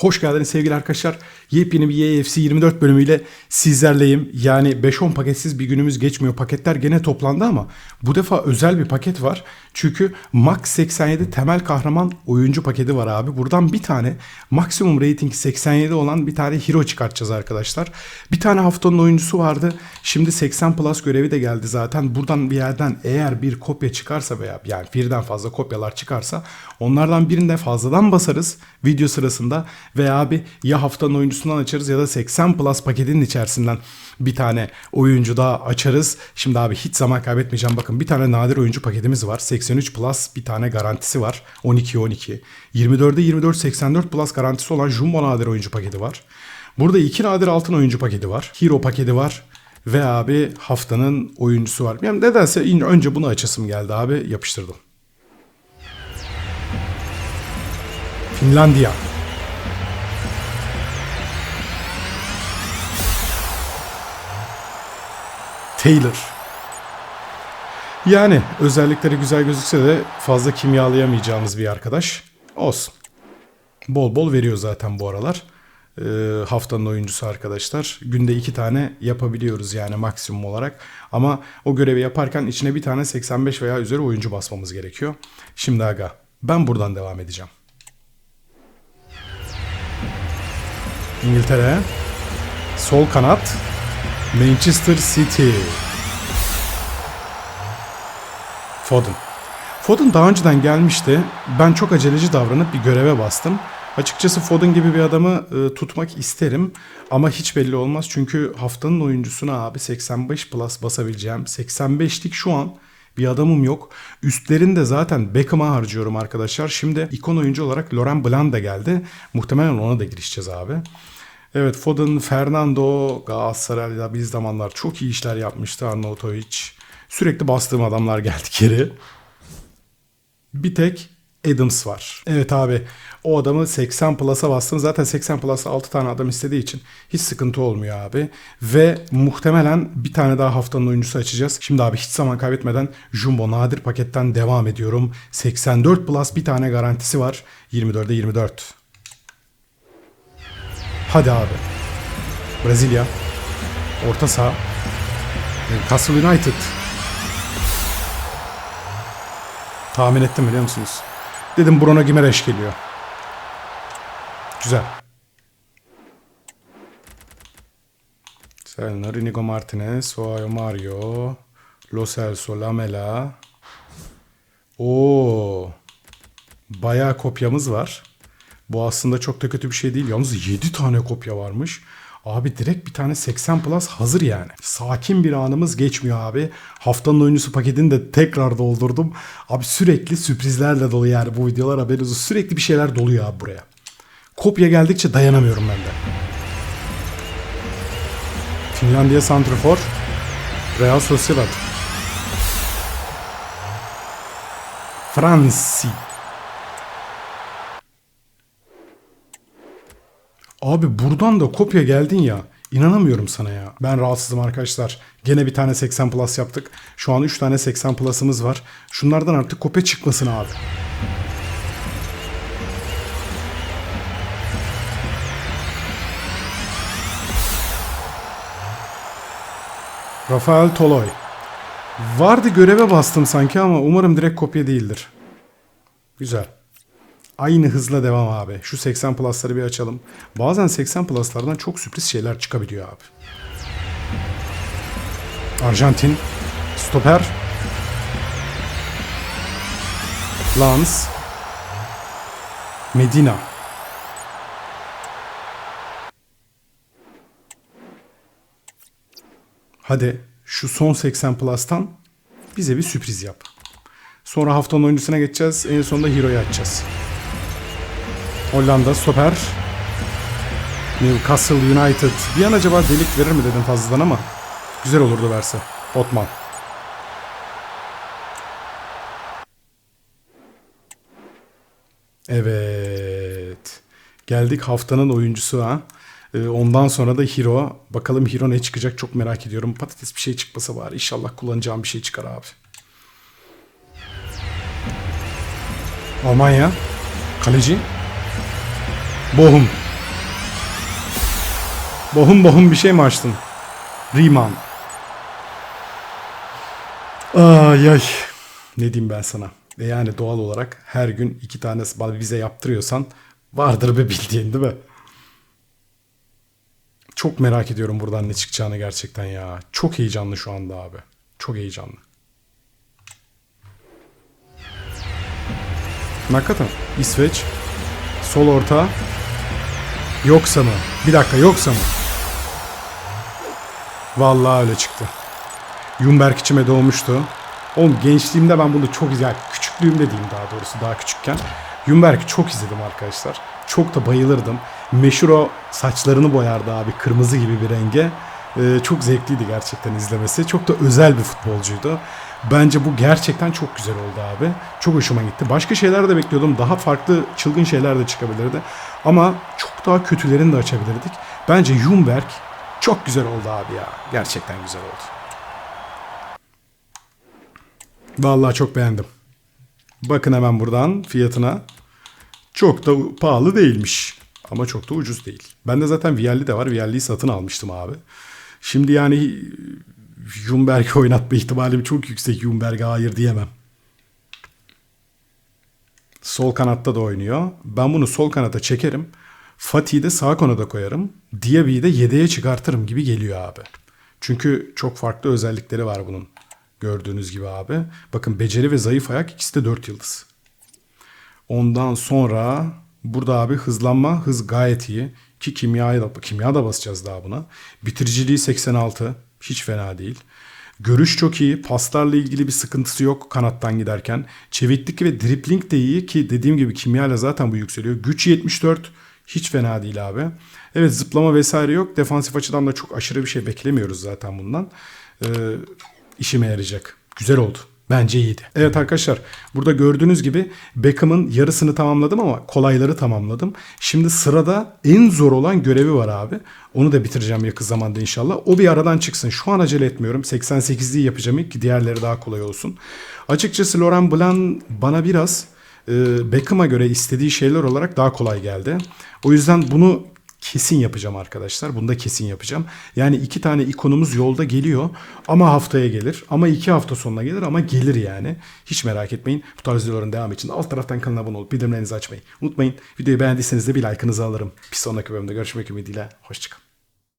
Hoş geldiniz sevgili arkadaşlar. Yepyeni bir EFC 24 bölümüyle sizlerleyim. Yani 5-10 paketsiz bir günümüz geçmiyor. Paketler gene toplandı ama bu defa özel bir paket var. Çünkü Max 87 temel kahraman oyuncu paketi var abi. Buradan bir tane maksimum rating 87 olan bir tane hero çıkartacağız arkadaşlar. Bir tane haftanın oyuncusu vardı. Şimdi 80 plus görevi de geldi zaten. Buradan bir yerden eğer bir kopya çıkarsa veya yani birden fazla kopyalar çıkarsa onlardan birinde fazladan basarız video sırasında veya abi ya haftanın oyuncusundan açarız ya da 80 plus paketinin içerisinden bir tane oyuncu daha açarız. Şimdi abi hiç zaman kaybetmeyeceğim. Bakın bir tane nadir oyuncu paketimiz var. 83 plus bir tane garantisi var. 12 12. 24'de 24 84 plus garantisi olan jumbo nadir oyuncu paketi var. Burada iki nadir altın oyuncu paketi var. Hero paketi var. Ve abi haftanın oyuncusu var. Yani nedense önce bunu açasım geldi abi. Yapıştırdım. Finlandiya. Taylor. Yani özellikleri güzel gözükse de fazla kimyalayamayacağımız bir arkadaş. Olsun. Bol bol veriyor zaten bu aralar. Ee, haftanın oyuncusu arkadaşlar. Günde iki tane yapabiliyoruz yani maksimum olarak. Ama o görevi yaparken içine bir tane 85 veya üzeri oyuncu basmamız gerekiyor. Şimdi aga ben buradan devam edeceğim. İngiltere. Sol kanat. Manchester City. Foden. Foden daha önceden gelmişti. Ben çok aceleci davranıp bir göreve bastım. Açıkçası Foden gibi bir adamı e, tutmak isterim ama hiç belli olmaz çünkü haftanın oyuncusuna abi 85 plus basabileceğim. 85'lik şu an bir adamım yok. Üstlerinde zaten Beckham'a harcıyorum arkadaşlar. Şimdi ikon oyuncu olarak Laurent Blanc da geldi. Muhtemelen ona da girişeceğiz abi. Evet Foden, Fernando Galatasaray'da bir zamanlar çok iyi işler yapmıştı Arnautovic. Sürekli bastığım adamlar geldi geri. Bir tek Adams var. Evet abi o adamı 80 plus'a bastım. Zaten 80 plus'a 6 tane adam istediği için hiç sıkıntı olmuyor abi. Ve muhtemelen bir tane daha haftanın oyuncusu açacağız. Şimdi abi hiç zaman kaybetmeden Jumbo nadir paketten devam ediyorum. 84 plus bir tane garantisi var. 24'e 24. Hadi abi. Brezilya. Orta saha. Newcastle United. Tahmin ettim biliyor musunuz? Dedim Bruno Gimenez geliyor. Güzel. Selner, Inigo Martinez, Joao Mario, Lo Celso, Lamela. Oo. Bayağı kopyamız var. Bu aslında çok da kötü bir şey değil. Yalnız 7 tane kopya varmış. Abi direkt bir tane 80 plus hazır yani. Sakin bir anımız geçmiyor abi. Haftanın oyuncusu paketini de tekrar doldurdum. Abi sürekli sürprizlerle dolu yani bu videolar haberiniz. Sürekli bir şeyler doluyor abi buraya. Kopya geldikçe dayanamıyorum ben de. Finlandiya Santrafor. Real Sociedad. Fransi. Abi buradan da kopya geldin ya. İnanamıyorum sana ya. Ben rahatsızım arkadaşlar. Gene bir tane 80 plus yaptık. Şu an 3 tane 80 plus'ımız var. Şunlardan artık kopya çıkmasın abi. Rafael Toloy. Vardı göreve bastım sanki ama umarım direkt kopya değildir. Güzel. Aynı hızla devam abi. Şu 80 plus'ları bir açalım. Bazen 80 plus'lardan çok sürpriz şeyler çıkabiliyor abi. Arjantin. Stoper. Lans. Medina. Hadi şu son 80 plus'tan bize bir sürpriz yap. Sonra haftanın oyuncusuna geçeceğiz. En sonunda Hero'yu açacağız. Hollanda stoper. Newcastle United. Bir an acaba delik verir mi dedim fazladan ama güzel olurdu verse. Otman. Evet. Geldik haftanın oyuncusu ha. Ee, Ondan sonra da Hero. Bakalım Hero ne çıkacak çok merak ediyorum. Patates bir şey çıkmasa var. İnşallah kullanacağım bir şey çıkar abi. Almanya. Kaleci. Bohum. Bohum bohum bir şey mi açtın? Riemann. Ay ay. Ne diyeyim ben sana? E yani doğal olarak her gün iki tane bize yaptırıyorsan vardır bir bildiğin değil mi? Çok merak ediyorum buradan ne çıkacağını gerçekten ya. Çok heyecanlı şu anda abi. Çok heyecanlı. Hakikaten. İsveç. Sol orta. Yoksa mı? Bir dakika yoksa mı? Vallahi öyle çıktı. Yumberk içime doğmuştu. Oğlum gençliğimde ben bunu çok izledim. Küçüklüğümde diyeyim daha doğrusu daha küçükken. Yumberk'i çok izledim arkadaşlar. Çok da bayılırdım. Meşhur o saçlarını boyardı abi kırmızı gibi bir renge. Ee, çok zevkliydi gerçekten izlemesi. Çok da özel bir futbolcuydu. Bence bu gerçekten çok güzel oldu abi. Çok hoşuma gitti. Başka şeyler de bekliyordum. Daha farklı çılgın şeyler de çıkabilirdi. Ama çok daha kötülerini de açabilirdik. Bence Jumberg çok güzel oldu abi ya. Gerçekten güzel oldu. Vallahi çok beğendim. Bakın hemen buradan fiyatına. Çok da pahalı değilmiş. Ama çok da ucuz değil. Bende zaten Vialli de var. Vialli'yi satın almıştım abi. Şimdi yani Jumberg'i oynatma ihtimalim çok yüksek. Jumberg'e hayır diyemem. Sol kanatta da oynuyor. Ben bunu sol kanata çekerim. Fatih'i de sağ kanada koyarım. Diaby'i de yedeğe çıkartırım gibi geliyor abi. Çünkü çok farklı özellikleri var bunun. Gördüğünüz gibi abi. Bakın beceri ve zayıf ayak ikisi de 4 yıldız. Ondan sonra burada abi hızlanma hız gayet iyi. Ki kimyaya da, kimya da basacağız daha buna. Bitiriciliği 86. Hiç fena değil. Görüş çok iyi. Paslarla ilgili bir sıkıntısı yok kanattan giderken. Çeviklik ve dripling de iyi ki dediğim gibi kimyayla zaten bu yükseliyor. Güç 74. Hiç fena değil abi. Evet zıplama vesaire yok. Defansif açıdan da çok aşırı bir şey beklemiyoruz zaten bundan. Ee, işime yarayacak. Güzel oldu. Bence iyiydi. Evet arkadaşlar burada gördüğünüz gibi Beckham'ın yarısını tamamladım ama kolayları tamamladım. Şimdi sırada en zor olan görevi var abi. Onu da bitireceğim yakın zamanda inşallah. O bir aradan çıksın. Şu an acele etmiyorum. 88'liği yapacağım ilk ki diğerleri daha kolay olsun. Açıkçası Laurent Blanc bana biraz e, Beckham'a göre istediği şeyler olarak daha kolay geldi. O yüzden bunu kesin yapacağım arkadaşlar. Bunu da kesin yapacağım. Yani iki tane ikonumuz yolda geliyor ama haftaya gelir. Ama iki hafta sonuna gelir ama gelir yani. Hiç merak etmeyin. Bu tarz videoların devamı için alt taraftan kanala abone olup bildirimlerinizi açmayı unutmayın. Videoyu beğendiyseniz de bir like'ınızı alırım. Bir sonraki bölümde görüşmek ümidiyle. Hoşçakalın.